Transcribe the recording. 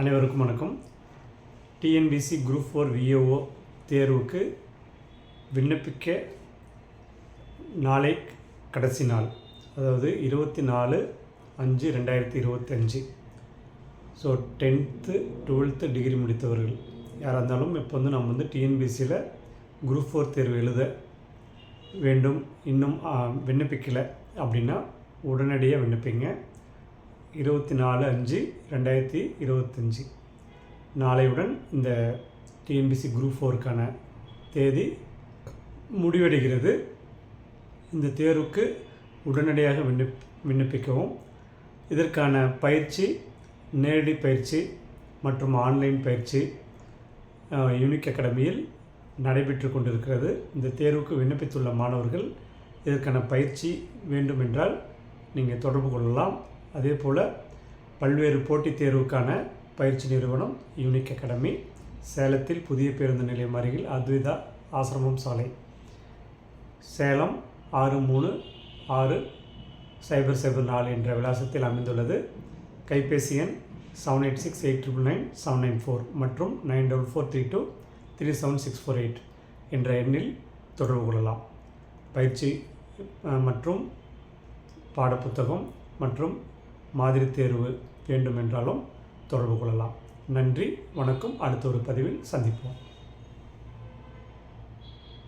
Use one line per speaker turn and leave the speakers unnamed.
அனைவருக்கும் வணக்கம். TNPSC group four VAO தேர்வுக்கு விண்ணப்பிக்க நாளை கடைசி நாள் அதாவது இருபத்தி நாலு அஞ்சு ரெண்டாயிரத்தி இருபத்தஞ்சு ஸோ டென்த்து டுவெல்த்து டிகிரி முடித்தவர்கள் யாராக இருந்தாலும் இப்போ வந்து நம்ம வந்து டிஎன்பிசியில் குரூப் ஃபோர் தேர்வு எழுத வேண்டும். இன்னும் விண்ணப்பிக்கலை அப்படின்னா உடனடியாக விண்ணப்பிங்க. இருபத்தி நாலு அஞ்சு ரெண்டாயிரத்தி இருபத்தஞ்சி. நாளையுடன் இந்த டிஎன்பிசி குரூப் ஃபோருக்கான தேதி முடிவடைகிறது. இந்த தேர்வுக்கு உடனடியாக விண்ணப் விண்ணப்பிக்கவும். இதற்கான பயிற்சி நேரடி பயிற்சி மற்றும் ஆன்லைன் பயிற்சி யூனிக் அகாடமியில் நடைபெற்று கொண்டிருக்கிறது. இந்த தேர்வுக்கு விண்ணப்பித்துள்ள மாணவர்கள் இதற்கான பயிற்சி வேண்டுமென்றால் நீங்கள் தொடர்பு கொள்ளலாம். அதே போல் பல்வேறு போட்டித் தேர்வுக்கான பயிற்சி நிறுவனம் யூனிக் அகாடமி சேலத்தில் புதிய பேருந்து நிலையம் அருகில் அத்விதா ஆசிரமம் சாலை. சேலம் ஆறு மூணு ஆறு சைபர் சைபர் நாலு என்ற விலாசத்தில் அமைந்துள்ளது. கைபேசி எண் seven eight six eight triple nine seven nine four மற்றும் nine double four three two three seven six four eight என்ற எண்ணில் தொடர்பு கொள்ளலாம். பயிற்சி மற்றும் பாடப்புத்தகம் மற்றும் மாதிரி தேர்வு வேண்டுமென்றாலும் தொடர்பு கொள்ளலாம். நன்றி வணக்கம். அடுத்த ஒரு பதிவில் சந்திப்போம்.